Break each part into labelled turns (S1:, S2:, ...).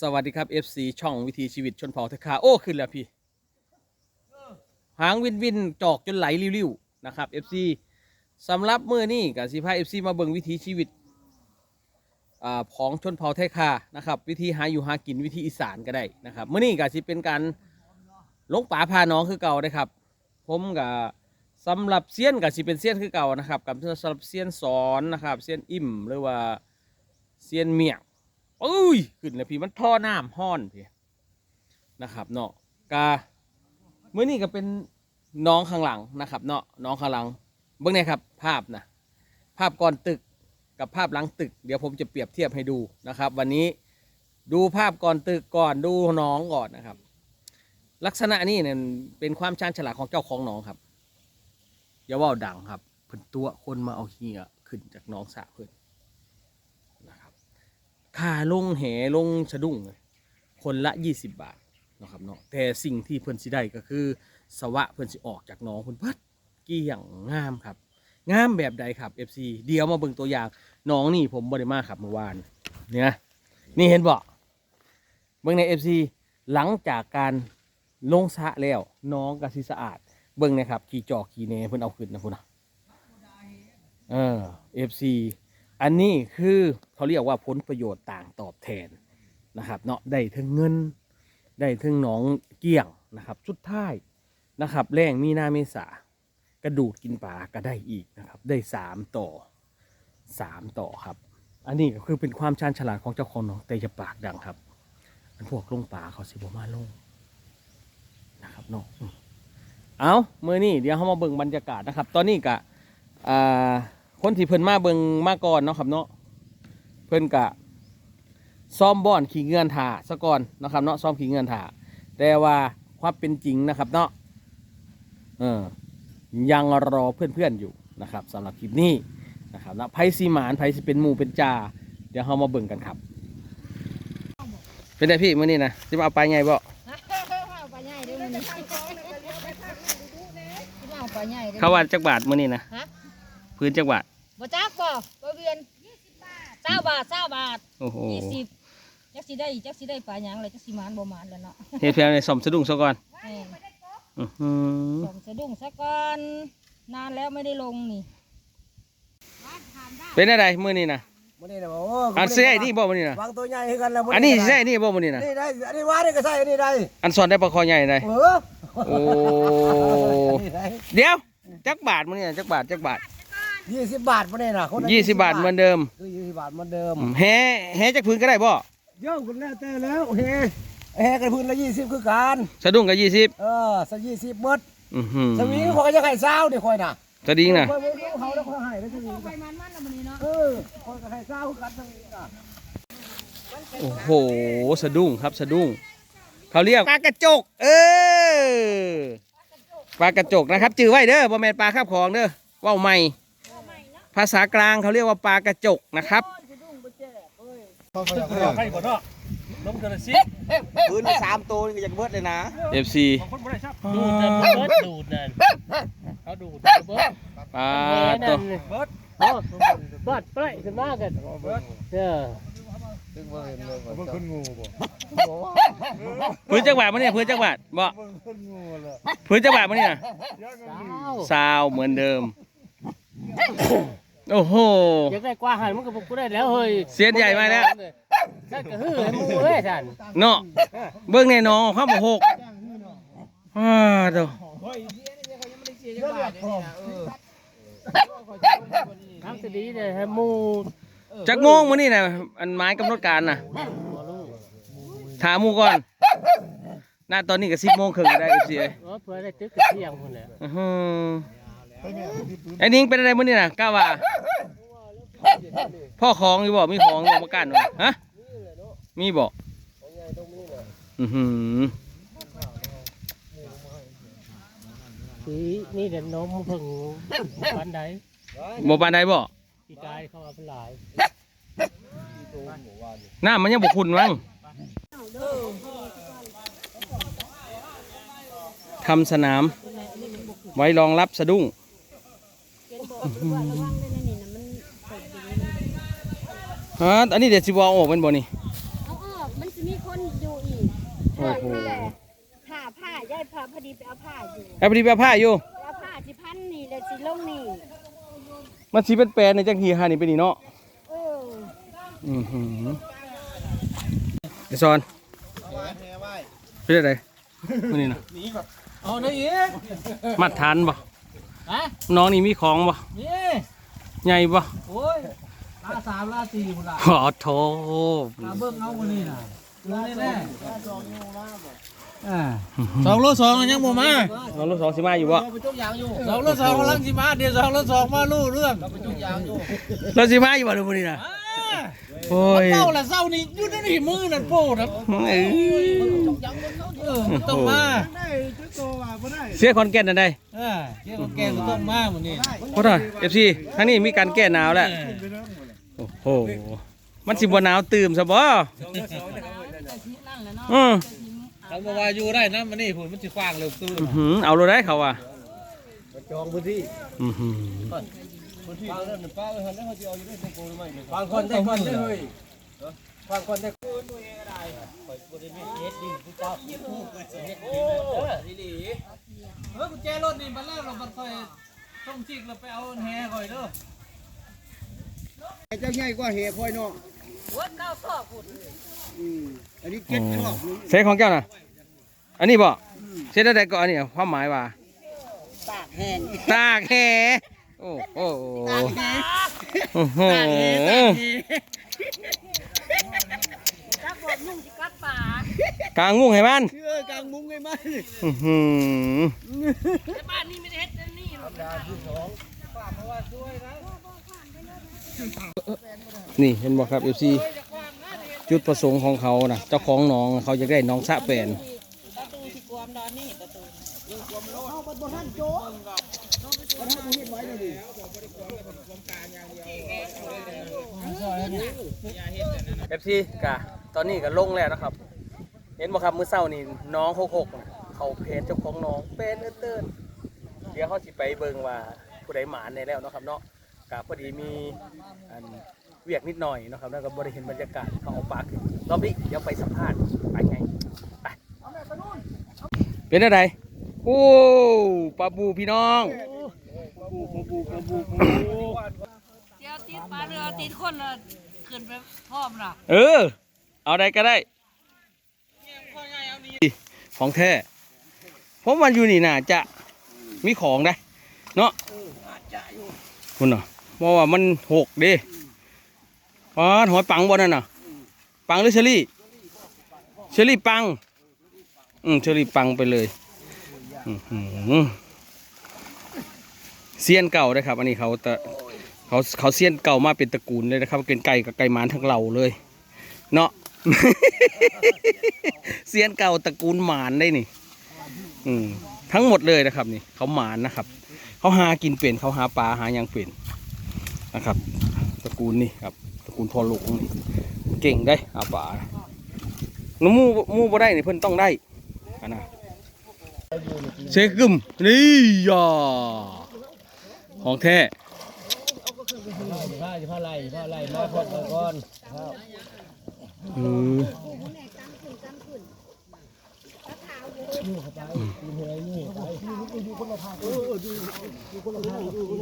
S1: สวัสดีครับ FC ช่องวิถีชีวิตชนเผ่าเทคาโอ้ขึ้นแล้วพี่ หางวินวินจอกจนไหลริ้วๆนะครับ FC สำหรับมือนี้กับสีพา FC มาเบิ่งวิถีชีวิตอของชนเผ่าไทคานะครับ วิธีหาอยู่หากินวิธีอีสานก็ได้นะครับมื้อนี้ก็สิเป็นการลงป่าพาน้องคือเก่านะครับ ผมกับสำหรับเซียนกับสิเป็นเซียนคือเก่านะครับกับสำหรับเซียนสอนนะครับเซียนอิ่มหรือว่าเซียนเมียง อุ้ยขึ้นเลยพี่มันท่อน้ำห้อนพี่นะครับเนาะกาเมื่อนี้ก็เป็นน้องข้างหลังนะครับ เนาะน้องข้างหลังเบื้องในครับ ภาพนะภาพก่อนตึกกับภาพหลังตึก เดี๋ยวผมจะเปรียบเทียบให้ดูนะครับ วันนี้ดูภาพก่อนตึกก่อนดูน้องก่อนนะครับ ลักษณะนี้เนี่ยเป็นความชาญฉลาดของเจ้าของน้องครับอย่าว่าดังครับเพิ่นตัวคนมาเอาเฮียขึ้นจากน้องสระเพิ่นน ค่าลงแหลงสะดุ้งคนละ 20 บาทนะครับเนาะแต่สิ่งที่เพิ่นสิได้ก็คือ สวะเพิ่นสิออกจากหน้องเพิ่นเพิดเกี่ยงงามครับ งามแบบใดครับ FC เดี๋ยวมาเบิ่งตัวอย่างน้องนี่ผมบ่ได้มาครับเมื่อวานเนี่ยนี่เห็นบ่เบิ่งใน FC หลังจากการลงสะแล้วน้องก็สิสะอาด เบิ่งนะครับขี่จอกขี่เนเพิ่นเอาขึ้นนะพุ่นนะเออ FC อันนี้คือเขาเรียกว่าผลประโยชน์ต่างตอบแทนนะครับเนาะได้ทั้งเงิน ได้ทั้งหนองเกี่ยงนะครับสุดท้ายนะครับแรงมีหน้าเมษากระดูดกินปลาก็ได้อีกนะครับได้สามต่อสามต่อครับ อันนี้ก็คือเป็นความชาญฉลาดของเจ้าของหน้องแต่จะปากดังครับ อันพวกลงป่าเขาสิบมาลงนะครับเนาะเอาเมื่อนี้เดี๋ยวเขามาเบิ่งบรรยากาศนะครับ ตอนนี้กะอ่า คนที่เพิ่นมาเบิงมาก่อนเนาะครับเนาะเพิ่นกะซ้อมบ่อนขี่เงื่อนถาซะก่อนเนาะครับเนาะซ้อมขี่เงื่อนถาแต่ว่าความเป็นจริงนะครับเนาะเออยังรอเพื่อนๆอยู่นะครับสำหรับคลิปนี้นะครับนะไพ่สีหมานไพ่สิเป็นหมู่เป็นจ่าเดี๋ยวเรามาเบิ่งกันครับ เป็นไงพี่มื้อนี้นะจะมาเอาไปไงบ่
S2: เอาปลาใหญ่เด้อมันเอาปลาใหญ่เด้อ
S1: เขาว่าจักบาทมื้อนี้นะ
S2: ฮะ
S1: พื้นจักบาท
S2: บ่จักบ่บ่เวียนเจ้าบาทเจ้าบาท
S1: โอ้โห
S2: ยี่สิบจักสิได้จักสิได้ปลาหยังเลยจักสิหมานบ่หมานแล้วเนาะ
S1: เฮ็ดแพงในสมสะดุ้งซะก่อน
S2: แม่น
S1: อื้อหือ
S2: ส่งสะดุ้งซะก่อนนานแล้วไม่ได้ลงนี่
S1: เป็นอะไรมื้อนี้นะ
S3: มันนี่นะโอ้
S1: อันเสียนี่บ่มื้อนี้นะ
S3: วางตัวใหญ่ให้กันแล้ว
S1: อันนี้ใช่นี่บ่มื้อนี้นะ
S3: นี่ได้อันนี้ว่านี่ก็ใช่อันนี้ได้
S1: อันสอนได้ปลาคอใหญ่ได้
S3: เออ
S1: โอ้
S3: อันนี้ได้
S1: เดี๋ยวจักบาทมื้อนี้นะจักบาทจักบาท
S3: ยี่สิบบาทมันนี่นะคนละ
S1: 20บาทเหมือนเดิม
S3: คือยี่สิบบาทเหมือนเดิม
S1: แฮ่แฮ่จักพื้นก็ได้บ่
S3: เยอะคุณแล้วแต่แล้วเฮ้เฮ้กันพื้นละยี่สิบคือการ
S1: สะดุ้งก็20
S3: เออสักยี่สิบหมด
S1: อื้อหือ
S3: สวิงเขาก็จะให้เศร้าเดี๋ยวคอยน่ะ
S1: สะดิ้งน่ะ
S3: คอยบอกเขาแล้วคอยให้แล้วสวิง
S2: ไปมันมันแล้วมื้อนี้เนาะ
S3: เออคอยก็ให้เศร้าคือกันสวิงน่ะ
S1: โอ้โหสะดุ้งครับสะดุ้งเขาเรียกปลากระจก เออปลากระจกนะครับจื่อไว้เด้อบ่แม่นปลาคาบของเด้อเว้าใหม่ ภาษากลางเขาเรียกว่าปลากระจกนะครับ
S4: ใครบ่เนาะลงเทอร์ซิ
S3: พื้นสามตัวนี่ก็ยังเบิดเลยนะ
S1: FC
S4: บางคนบ่ได้ครับดูดนั่นเบิดดูดนั่นเขาดูดเบิด
S1: ปลาตัว
S4: เบิด
S5: เบิดไปขึ้นมากันเออ
S4: เบิดคนงูบ่
S1: พื้นจักบาทมั้เนี่ยพื้นจักบาทบ่พื้นจักบาทมั้เนี่ย
S5: เช้า
S1: ซาวเหมือนเดิม โอ้โห
S5: อยากได้กว่าหันมันก็บอกกูได้แล้วเฮ้ย
S1: เสียนใหญ่มาแล้ว
S5: นั่นก็ฮือให้มูเว้ยท่าน
S1: เนาะเบิ่งในน้องข้ามหกอ้าตัว
S5: ทางจะดีเลยให้มู
S1: จักโมงมื้อนี้น่ะอันไม้กำหนดการน่ะถามหมู่ก่อนน่าตอนนี้ก็10โมงครึ่งได้ FC เอ้ย
S5: เออเพื่อได้ตึกกับเที่ยงคนแหละ
S1: อื้อหือ ไอ้นิ้งเป็นอะไรมื้อนี้น่ะกล้าว่าพ่อของอยู่บ่มีของอยู่มากันบ่ฮะมีบ่อือหือ
S5: สีนี่เด่นน้องมึงเพิ่งปันใด
S1: บ่ปานใดบ่
S5: ปีกายเขาเอาไปหลาย
S1: น้ำมันยังบ่ขุ่นมั้งทำสนามไว้รองรับสะดุ้ง ฮะอันนี้เดี๋ยวสิบเอาออกเป็นบ่นี่
S2: เอาออกมันสิมีคคนอยู่อีก
S1: โอ้โห
S2: นี่แหละผ้าผ้าย่ายผ้าพอดีไปเอาผ้าอยู่
S1: แอบพอดีไปเอาผ้าอยู่
S2: ไปเอาผ้าที่พันนี่เลยสิลงนี่
S1: มันสีเป็นแปลนในจังหีหานี่เป็นนี่เนาะ
S2: เออ
S1: อือหือไอซอนเป็นอะไรมันนี่นะ
S4: เอาได้อีก
S1: มัดทันบ่
S4: ฮะ
S1: น้องนี่มีของบ่
S4: นี่
S1: ใหญ่บ่
S4: โอ้ยลาสามลาสี่พุ่นละ
S1: ขอโทษ
S4: ลาเบิ้งเอาคนนี้น่ะเรื่องแน่ๆอ่าสองโลสองยังบ่มา
S1: น้องลูกสองสิมาอยู่บ่
S4: สองโลสองกำลังสิมาเดี๋ยวสองโลสองมาลู่เรื่อง
S1: เราสิมาอยู่บ่เดี๋ยวมื้อนี้นะ
S4: อ่า
S1: โอ้ย
S4: เต้าละเศร้านี่อยู่ในนี่มือนั่นโป้นะ
S1: เอ้ย
S4: เออต้องมา
S3: ได้จุดโตว่าบ่ได้
S1: เสียคอนแก่นนั่นได้
S4: เออเกี่ยวกับแกก็ต้องมาหมดนี่
S1: โอ้ย FC ทางนี้มีการแก้หนาวแล้วโอ้โหมันสิบ่หนาวตื่มซะบ่อือ
S4: ทำมาว่าอยู่ได้นะมันนี่ผุนมันสิควางเร็วตื้น
S1: อื้อหือเอาโลได้เขาว่ะ
S3: จองพื้นที่
S1: อือหือ
S3: บางคนได้คนได้เฮ้ยบางคนได้
S4: เออกุญแจรถนี่มันแล้วเราบัดค่อยต้องจิกเราไปเอาแฮค่อยเด้อ
S3: เจ้าใหญ่กว่าเหพ่อยน้อง
S2: วัดเก้าซอกพุ่น
S3: อืมอันนี้เก็ดชอบ
S1: เสียของแก้วนะอันนี้บ่เสียได้ก็อันนี้ความหมายว่า
S3: ตากแห้ง
S1: ตากแห โอ้โห
S3: ตากแห้ง
S1: โอ้โห
S2: กบอกนุ่งสิกัดป่ากา
S1: งงุ้งให้มัน
S3: เชื่อกลางมุ้งไงมัน
S1: อือหือ
S2: แต่บ้านนี้ไม่ได้เฮ็ดนี่หรอก
S1: นี่เห็นบ่ครับ FC จุดประสงค์ของเขานะเจ้าของน้องเขาอยากได้น้องสะแปน เอฟซีกะตอนนี้ก็ลงแล้วนะครับ เห็นบ่ครับมื้อเช้านี่น้องหกหกเขาเพจเจ้าของน้องเป็นเติ้นเดี๋ยวเขาสิไปเบิ่งว่าผู้ใดหมานในแล้วนะครับเนาะกะพอดีมีอันเวียกนิดหน่อยนะครับแล้วก็บ่ได้เห็นบรรยากาศเขาเอาปลาขึ้นรอบนี้เดี๋ยวไปสัมภาษณ์ไปไงไปเป็นอะไรโอ้ปลาบูพี่น้อง
S2: เดี๋ยวติดปลาเรือติดคนน่ะขึ้นไปพร้อมน่ะ
S1: เออ เอาได้ก็ได้ ของแท้ผมวันอยู่นี่น่าจะมีของได้ เนาะคุณเนาะเพราะว่ามันหกเดิอ๋อหอยปังบ่นั่นน่ะ ปังหรือเชอรี่ เชอรี่ปัง อืมเชอรี่ปังไปเลย อื้อหือ เซียนเก่าเลยครับ อันนี้เขาตะเขาเขาเซียนเก่ามาเป็นตระกูลเลยนะครับเป็นไก่กับไก่หมานทั้งเหล่าเลย เนาะเซียนเก่าตระกูลหมานได้นี่ อืมทั้งหมดเลยนะครับ นี่ เขาหมานนะครับ เขาหากินเป็นเขาหาปลาหายังเป็นนะครับ ตระกูลนี่ครับ ตระกูลพอลูกนี่เก่งได้หาปลาน้ำมูมูบ่ได้นี่เพิ่นต้องได้อันนะเชกึมนี่ยา ของแท้
S5: ผ้าผ้าไหลผ้าไหลมาพอดก่อน
S1: อืม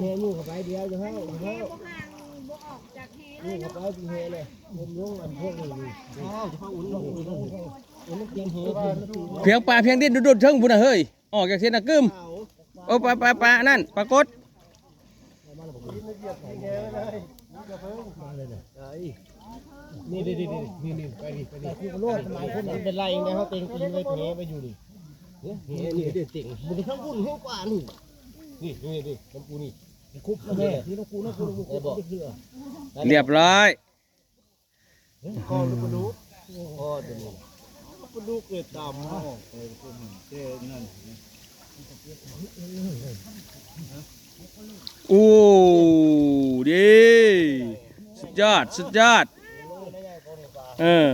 S5: เฮมู่เข้าไปเดียวจะให้จะให้
S2: บ่ห่างบ่ออกจากแฮ
S5: นี่เข้าไปที่เฮเลยผมลงอันพวกนี้อ๋อจะเข้าอุ่นลงอุ่นลงอุ่นเตรียมเฮ
S1: เพียงปลาเพียงดิ้ นดุดๆเทิงพุ่นน่ะเฮ้ยออกจากเส้นน่ะกึมโอ้ปลาปลาปลานั่นปลากด
S5: นี่ดิดิดินี่นี่ไปดิไปดิคือโลดหลายคนเป็นไรเองนะเขาเต็งตีไว้เฮไปอยู่ดิเฮนี่เด็ดติ่งมันทั้งบุญทั้งกว่านี่นี่นี่ดิน้ำปูนี่คุบแม่นี่น้ำปูน้ำปูน้ำปูคุบเสือ
S1: เรียบร้อย
S3: คอลูกกระดูก
S5: อ๋อเดี๋ยวนี้
S3: กระดูกเกิดดำออกไปคนเจ้นั่น
S1: โอ้ดีสุดยอดสุดยอดเออ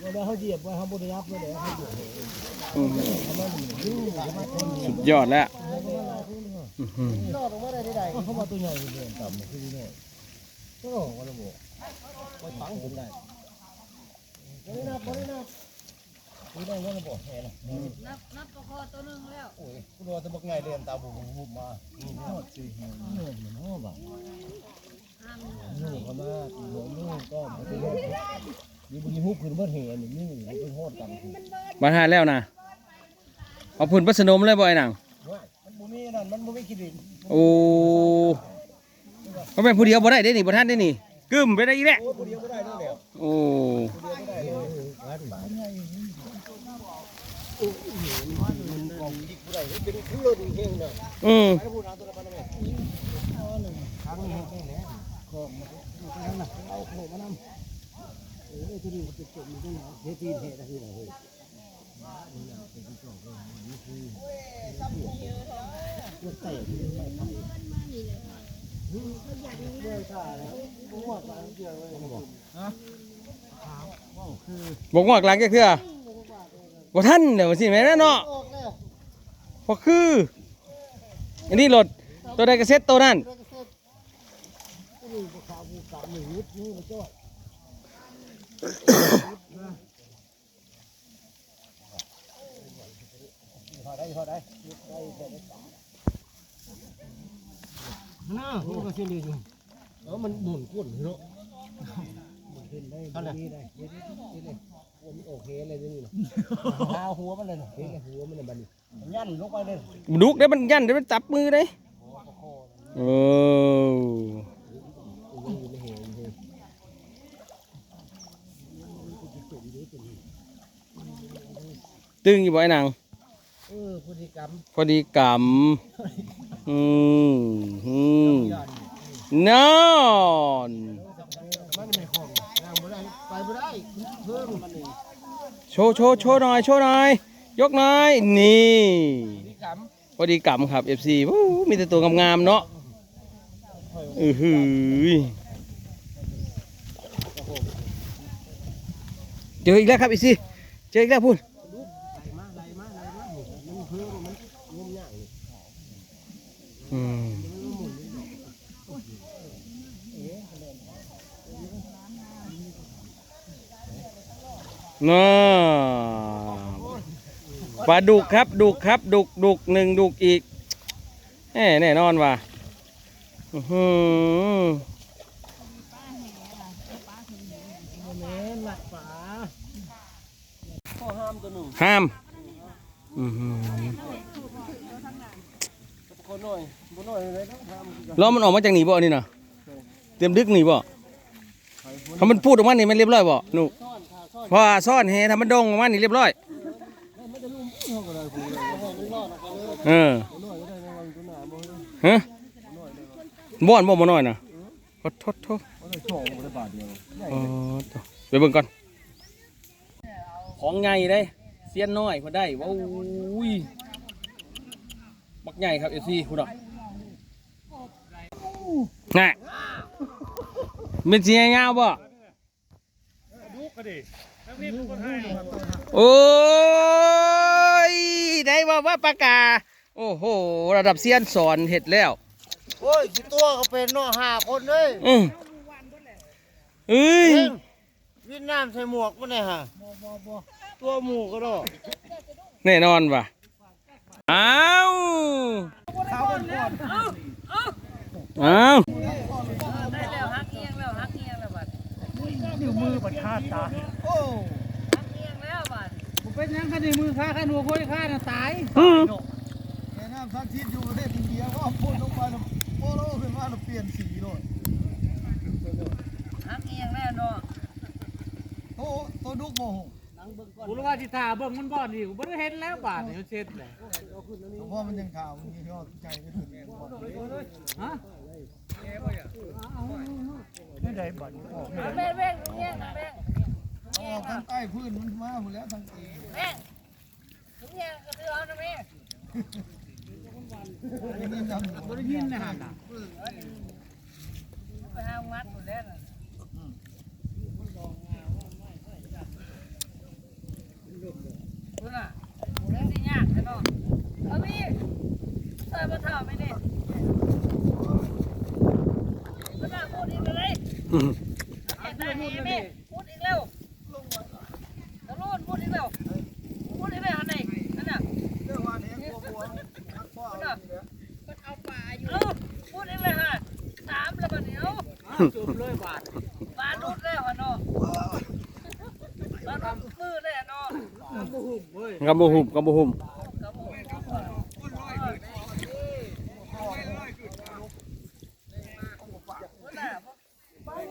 S5: เขาเต็งเรือนี่แหละมันขนาดมันเฮงก่อทั้งนี้ทั้งนี้มันเนี่ยอด
S2: แล้วเปิด
S5: ถึงแรงต่ำลูกเขาเนี่ยว่าเขาเหยียบว่าเขาบริยับเลยเลยเขาเหยียบ
S1: อืมสุดยอดแล้วอื้อหือ
S5: รอดออกมาได้ได้เขาว่าตัวใหญ่เลยต่ำคือนี่โอ้วันละโบไปฝังผมได้คนได้ไปนละโบแห่นะ
S2: นับนับประคอตัวหนึงแล้ว
S5: โอ้ยคุณว่าจะบอกไงเรียนตาบุบบุบมานี่ทอดสิเนื้อมันห่อบ่นี่เขามาตีหัวนี่ก็มาตีหัว นี่บุญฮุบขึ้นมาเห็นนี่นี่เป็นฮอดกัน
S1: มาหาแล้วนะเอาพุ่นพัสนมเลยบ่ไอ้หนัง
S5: มันบุมีนั่นมันบุมีคิดดิ
S1: โอ้เขาเป็นผู้เดียวบ่ได้ได้นี่บ่ท่านได้นี่กึมไปได้อีกแล้ว
S5: โอ้บุเดียวไม่ได้ด้วยแล้ว
S1: โอ้
S5: ไม่ได้เลยร้านหมาโอ้ยมันกองดิบไม่ได้เป็นเครื่องเฮงเลย
S1: อืม
S5: ไปพูดเอาตัวละพันเลยครั้งนี้เฮงแน่ของมันนั่นน่ะเอาโขมานำ บอก
S1: บอกว่ากลางแก่เทื่อบ่ท่านเดี๋ยวสิแม่นเนาะ
S5: ออกแล้ว
S1: พอคือ อันนี้รถตัวใดก็เซ็ตตัวนั้น
S5: แล้วก็เสร็จ นี่บุขาบุขาหนึ่งนิดนี่มันก็พอได้พอได้ได้ได้น่ามันเสียดีอยู่เออมันหมุนก้นเนาะมันขึ้นได้ดีได้เด็ดเด็ดเลยมันโอเคเลยนี่นะหาหัวมันเลยนะเห็นหัวมันเลยบัดนี้ยันลงไปเลย
S1: ดุกได้มันยันได้มันจับมือได้โอ้ ตึงอยู่บ่ไอ้หนัง
S5: เออพฤติกรรม
S1: พอดีกำอืมอืมนอน
S5: มันไม่คล่องนั่งบ่ได้ไปบ่ได้เพิ่มมันนี่
S1: โชว์โชว์โชว์หน่อยโชว์หน่อยยกหน่อยนี่
S5: พฤติกรรม
S1: พอดีกำครับ FC วู้มีแต่ตัวงามๆเนาะอือหือเจออีกแล้วครับอีซี่เจออีกแล้วพูด
S5: ไหลมาไหลมาไหลมามันเพิ่มมันงมยากเลย
S1: อืม น่าปลาดุกครับดุกครับดุกดุกหนึ่งดุกอีกแน่แน่นอนว่ะอือห้า
S5: มตัวหนึ่ง
S1: ห้ามอื้อหือ
S5: คนหน่อยบ่หน่อยเลยต้อ
S1: มันออกมาจากหนีบ่นี่นะเตรียมดึกหนีบ่ถ้ามันพูดออกมานี่มันเรียบร้อยบ่หนู
S5: อนขาซ่อน
S1: พอซ่อนแฮถ้ามันดงออกมานี่เรียบร้อย
S5: เอออกไปเลย
S1: เออ
S5: บ่หน่อยก็ได้ในวันตัวน้าบ่เลย
S1: ฮะบ่อนบ่บ่น้อยนะขอโทษโทษ
S5: ได้โชว์บ่ได้บาทด
S1: อ๋อต่อไปเบิ่งก่อน ของใหญ่เด้ เสียนน้อยพอได้ว้าวอุ้ยบักใหญ่ครับเอซีคุณดอกน่ะเป็นสียาวๆบ่ โอ้ยได้ว่าว่าปากกา โอ้โห ระดับเซียนสอนเห็ดแล้ว
S5: โอ้ยกี่ตัวก็เป็นเนาะห้าคนเลย
S1: อืมเอ้ย
S5: วินน้ำใส่หมวกมันเนี่ยฮะตัวหมูก็ได้
S1: แน่นอนว่ะอ้าวอ้าว
S4: นิ้วมือบัดคาดตาย
S2: ฮักเอียงแล้วบัด
S4: ผมเป็นหยังคันนี้มือค้าคันหัวโค้ยค้าน่ะตาย
S1: อืม
S3: แม่น้ำทักทิศอยู่ประเทศอินเดียก็พ่นลงไปแล้วโอ้โหขึ้นมาแล้วเปลี่ยนสีเลย
S2: ฮักเอียงแล้วเนาะ
S3: โอ้ตัวดุกโมโห
S4: กูรู้ว่าที่ตาเบิ่งมันบ่อนนี่กูบ่ได้เห็นแล้วบาดนี่มันเช็ดเลย
S3: เพราะมันยังข่าวมันมียอดใจไม่ถึง
S4: ฮะ ไม่ได้บ่อนออก
S2: แม่แม่แม่แม่
S3: ออกทางใต้พื้นมันมาหมดแล้วทางตี
S2: แม่ถึงยัยก็คือเอานะแม่
S3: ไม่ได้ยินนะ
S4: ไได้ยินนะฮะ
S2: ไปหาวัดหมดแล้วคุณอะเรื่
S1: องที่ยากใช่
S6: ไหมเอาพี่เตยมาเท่าไม่ได้ แม่พูดอีกแล้วตะลุนพูดอีกแล้วพูดอีกแล้วอันไหนนั่นน่ะ
S3: เรื่องว่านี้กลัวบัวนักพ่อเอาอยู่แล้
S6: พูดอีกแล้วฮะสามแล้วบัดนี้เอา
S4: จุบเลยบาท
S6: ปลาดุดแล้วฮะเนาะมือแล้วเนาะ
S1: กำบุหุ่มกำบุหุม
S6: ครับผม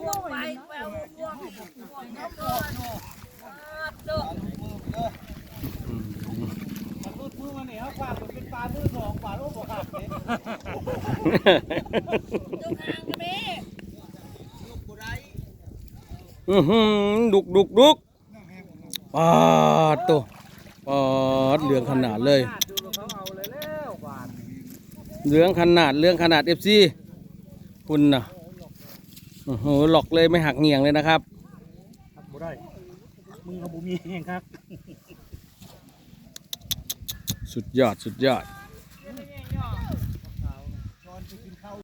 S6: พ่วงไปแปลว่าพ่วงพ่วงน้ำร้อนครับเด้อ
S4: มันรูดมือมาเนี่ยเขาฝากมันเป็นปลามือสองปลาโลกบ่ขาดเนี่ย
S6: จงห่างนะแม่
S1: อือหือดุกดุกดุกปาดโตปาดเหลืองขนาดเลย
S4: ดูเขาเอาเลยแล้วบาท
S1: เหลืองขนาดเหลืองขนาดเอฟซีคุณนะโอ้โหหลอกเลยไม่หักเงียงเลยนะครับ
S4: บ่ได้มึงเขาบุมีเองครับ
S1: สุดยอด สุดยอด